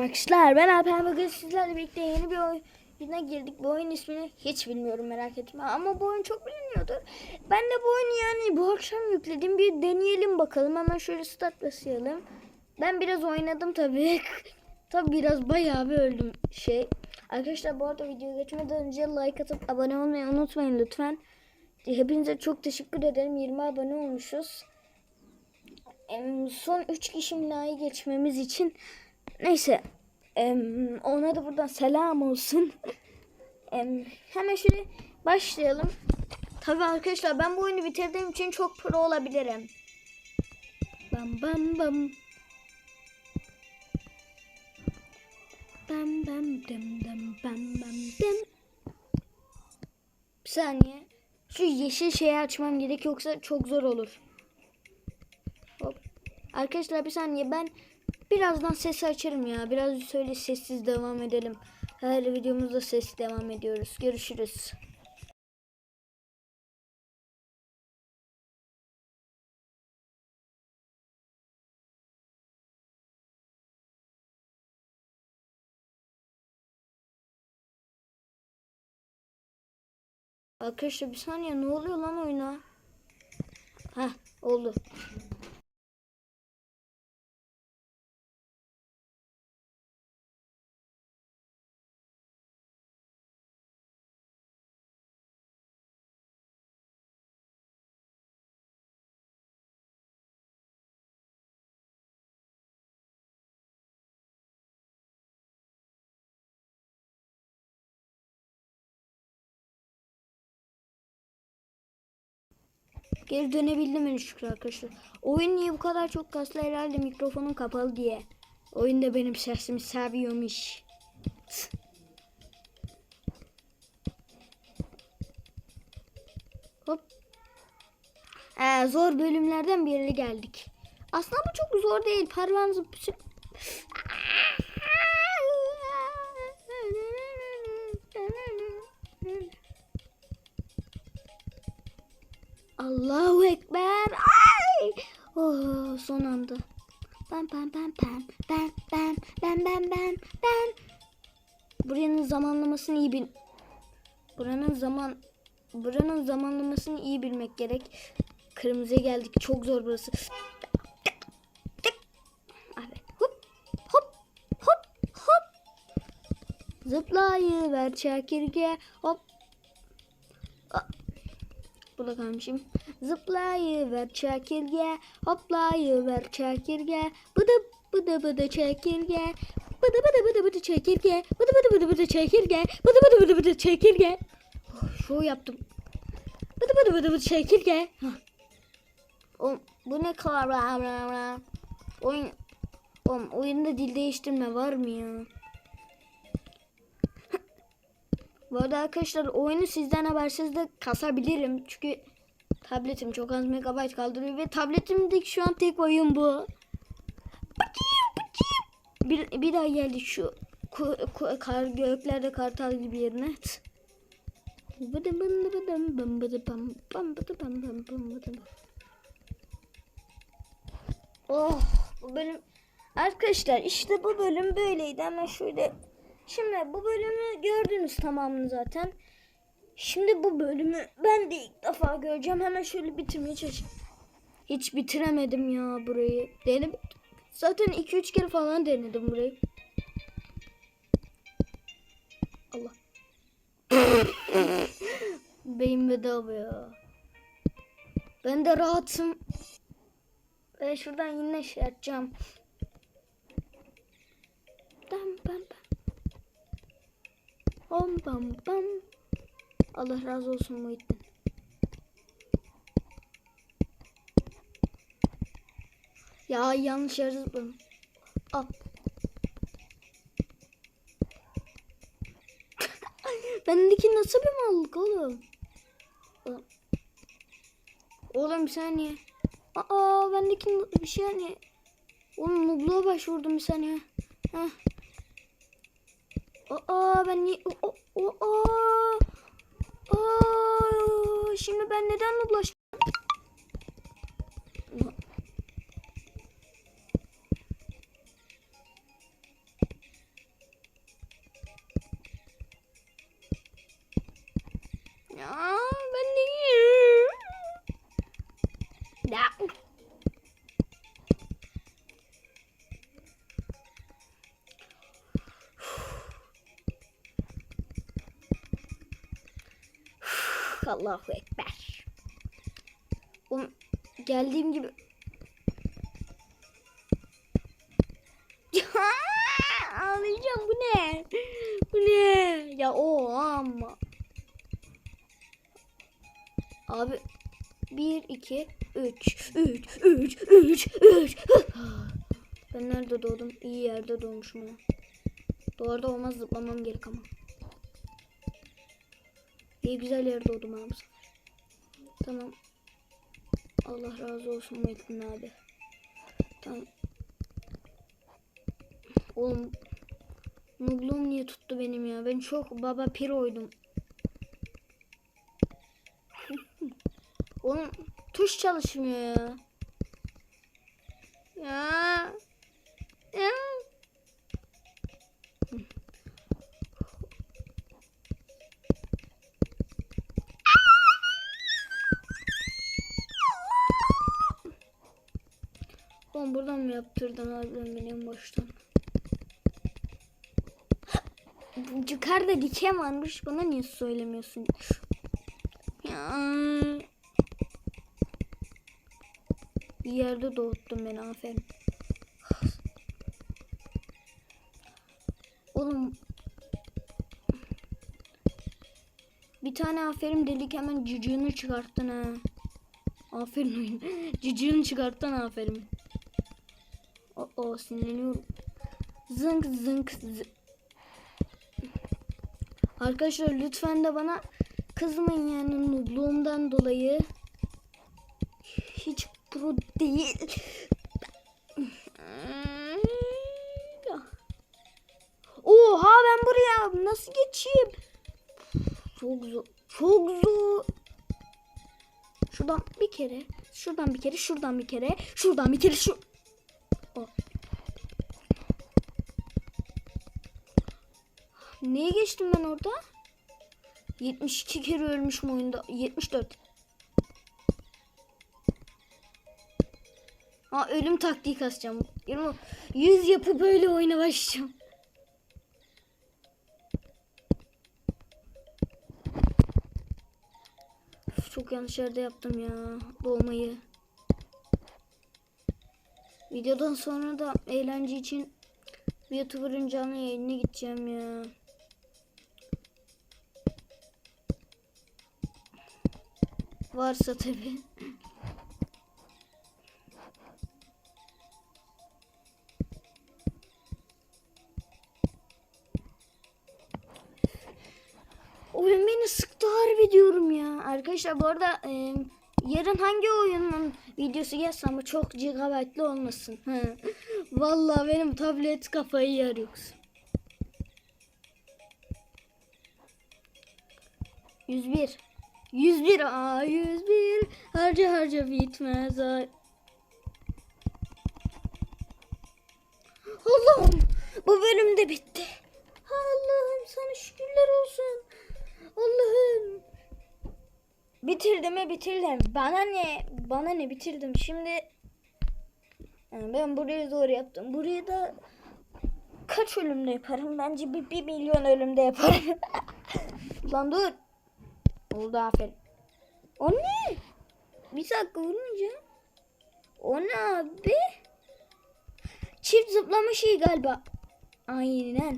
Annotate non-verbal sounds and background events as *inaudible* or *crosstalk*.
arkadaşlar ben Alper bugün sizlerle birlikte yeni bir oyuna girdik. Bu oyun ismini hiç bilmiyorum merak etme ama bu oyun çok biliniyordur. Ben de bu oyunu yani bu akşam yükledim bir deneyelim bakalım. Hemen şöyle start basayalım. Ben biraz oynadım tabii. *laughs* tabii biraz bayağı bir öldüm şey. Arkadaşlar bu arada videoya geçmeden önce like atıp abone olmayı unutmayın lütfen. Hepinize çok teşekkür ederim. 20 abone olmuşuz. Son 3 kişi binayı geçmemiz için neyse em, ona da buradan selam olsun. *laughs* Em, Hemen şöyle başlayalım. Tabii arkadaşlar ben bu oyunu bitirdiğim için çok pro olabilirim. Bam bam bam. Bam bam dım dım bam bam dım. Bir saniye. Şu yeşil şeyi açmam gerek yoksa çok zor olur. Hop. Arkadaşlar bir saniye ben birazdan sesi açarım ya. Biraz söyle sessiz devam edelim. Her videomuzda ses devam ediyoruz. Görüşürüz. Arkadaşlar bir saniye ne oluyor lan oyuna? Heh oldu. Geri dönebildim en şükür arkadaşlar. Oyun niye bu kadar çok kaslı herhalde mikrofonum kapalı diye. Oyun da benim sesimi seviyormuş. Hop. Ee, zor bölümlerden birine geldik. Aslında bu çok zor değil. Parvan Allahu Ekber. Ay! Oh, son anda. Pam pam pam pam pam pam pam pam pam pam. Buranın zamanlamasını iyi bil. Buranın zaman buranın zamanlamasını iyi bilmek gerek. Kırmızıya geldik. Çok zor burası. Evet. Hop hop hop hop. Zıplayıver çekirge. Hop Burada kalmışım. Zıplayıver çekirge, hoplayıver çekirge, bıdı bıdı bıdı çekirge, bıdı bıdı bıdı bıdı çekirge, bıdı bıdı bıdı bıdı çekirge, bıdı bıdı bıdı bıdı çekirge. Oh, Şu yaptım. Bıdı bıdı bıdı bıdı çekirge. O, bu ne kadar oyun Oğlum, oyunda dil değiştirme var mı ya? Bu arada arkadaşlar oyunu sizden habersiz de kasabilirim. Çünkü tabletim çok az megabayt kaldırıyor ve tabletimdeki şu an tek oyun bu. Bir, bir daha geldi şu kar, göklerde kartal gibi yerine. Oh bu bölüm arkadaşlar işte bu bölüm böyleydi ama şöyle Şimdi bu bölümü gördünüz tamamını zaten. Şimdi bu bölümü ben de ilk defa göreceğim. Hemen şöyle bitirmeye çalışayım. Hiç bitiremedim ya burayı. Denem zaten 2-3 kere falan denedim burayı. Allah. *laughs* Beyin bedava ya. Ben de rahatım. Ben şuradan yine şey yapacağım. Bam bam bam. Bam bam bam. Allah razı olsun Muhittin. Ya yanlış yere zıpladım. Al. *laughs* Bendeki nasıl bir mallık? Oğlum, oğlum bir saniye. Aa bendeki bir şey hani. Oğlum nubluğa başvurdum bir saniye. Heh. Aa ben niye... O, o, aa, şimdi ben neden nublaştım? Allahu Ekber. Oğlum, geldiğim gibi *laughs* Ağlayacağım bu ne? Bu ne? Ya o ama. Abi 1 2 3 3 3 3 3 Ben nerede doğdum? İyi yerde doğmuşum ya. Doğru da olmaz zıplamam gerek ama. İyi güzel yerde doğdum abi. Tamam. Allah razı olsun Metin abi. Tamam. Oğlum Nubluğum niye tuttu benim ya? Ben çok baba piroydum. *laughs* Oğlum tuş çalışmıyor. Ya. Ya. Oğlum buradan mı yaptırdın harbiden beni en baştan? Yukarıda diken varmış. Bana niye söylemiyorsun? Ya. Bir yerde doğuttum beni aferin. Oğlum. Bir tane aferin dedik hemen cücüğünü çıkarttın ha. Aferin oyun. *laughs* cücüğünü çıkarttın aferin. O, sinirleniyorum. Zınk zınk zınk. Arkadaşlar lütfen de bana kızmayın yani nubluğumdan dolayı. Hiç pro değil. Oha ben buraya nasıl geçeyim? Çok zor. Çok zor. Şuradan bir kere, şuradan bir kere, şuradan bir kere, şuradan bir kere, şu. Oh. Neye geçtim ben orada? 72 kere ölmüşüm oyunda. 74. Aa ölüm taktiği kasacağım. 20 100 yapıp böyle oyuna başlayacağım. Çok yanlış yerde yaptım ya doğmayı. Videodan sonra da eğlence için YouTuber'ın canlı yayınına gideceğim ya. Varsa tabi. Oyun beni sıktı harbi diyorum ya. Arkadaşlar bu arada e, yarın hangi oyunun videosu gelse ama çok gigabaytlı olmasın. Vallahi benim tablet kafayı yer yoksa. 101 101 aa 101 harca harca bitmez ay. Allah'ım bu bölüm de bitti. Allah'ım sana şükürler olsun. Allah'ım. Bitirdim mi bitirdim. Bana ne? Bana ne bitirdim. Şimdi yani ben burayı doğru yaptım. Burayı da kaç ölümde yaparım? Bence bir, bir milyon ölümde yaparım. *laughs* Lan dur. Oldu aferin. O ne? Bir dakika vurmayacağım. O ne abi? Çift zıplama şeyi galiba. Aynen.